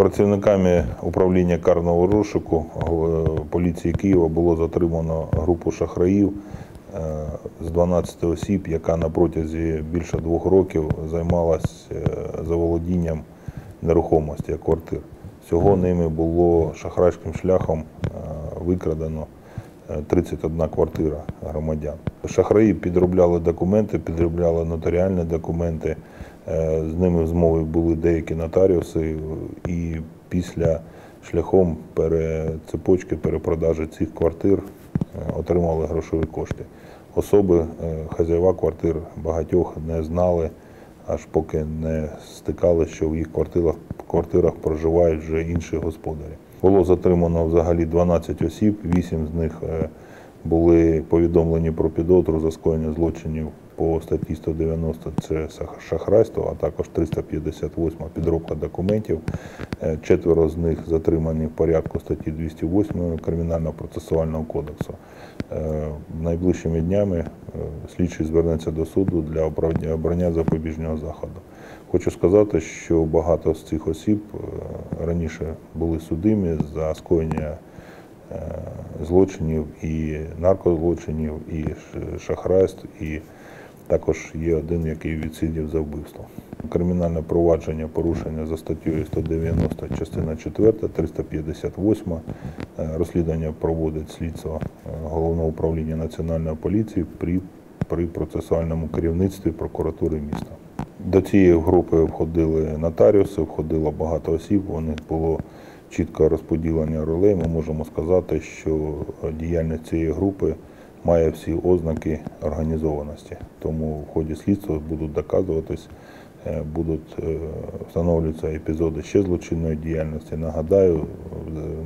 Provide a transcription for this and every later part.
Працівниками управління карного розшуку е, поліції Києва було затримано групу шахраїв е, з 12 осіб, яка на протязі більше двох років займалась е, заволодінням нерухомості квартир. Всього ними було шахрайським шляхом викрадено е, 31 квартира громадян. Шахраї підробляли документи, підробляли нотаріальні документи. Е, З ними в змові були деякі нотаріуси, і після шляхом перецепочки перепродажі цих квартир е, отримали грошові кошти. Особи, е, хазяєва квартир багатьох не знали, аж поки не стикали, що в їх квартирах, квартирах проживають вже інші господарі. Було затримано взагалі 12 осіб, 8 з них були повідомлені про підозру за скоєння злочинів по статті 190 це шахрайство, а також 358 підробка документів. Е, Четверо з них затримані в порядку статті 208 Кримінального процесуального кодексу. Е, Найближчими днями е, слідчий звернеться до суду для обрання- запобіжного заходу. Хочу сказати, що багато з цих осіб раніше були судимі за скоєння злочинів і наркозлочинів, і шахрайств, і також є один, який відсидів за вбивство. Кримінальне провадження порушення за статтею 190, частина 4, 358. Е, Розслідування проводить слідство е, Головного управління Національної поліції при, при процесуальному керівництві прокуратури міста. До цієї групи входили нотаріуси, входило багато осіб. У них було чітке розподілення ролей. Ми можемо сказати, що діяльність цієї групи має всі ознаки організованості. Тому в ході слідства будуть доказуватись, е, будуть е, встановлюватися епізоди ще злочинної діяльності. Нагадаю,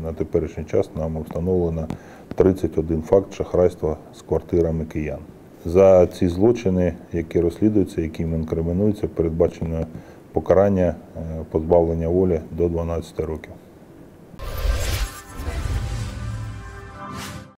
на теперішній час нами встановлено 31 факт шахрайства з квартирами киян. За ці злочини, які розслідуються, які інкримінуються, передбачено покарання е, позбавлення волі до 12 років.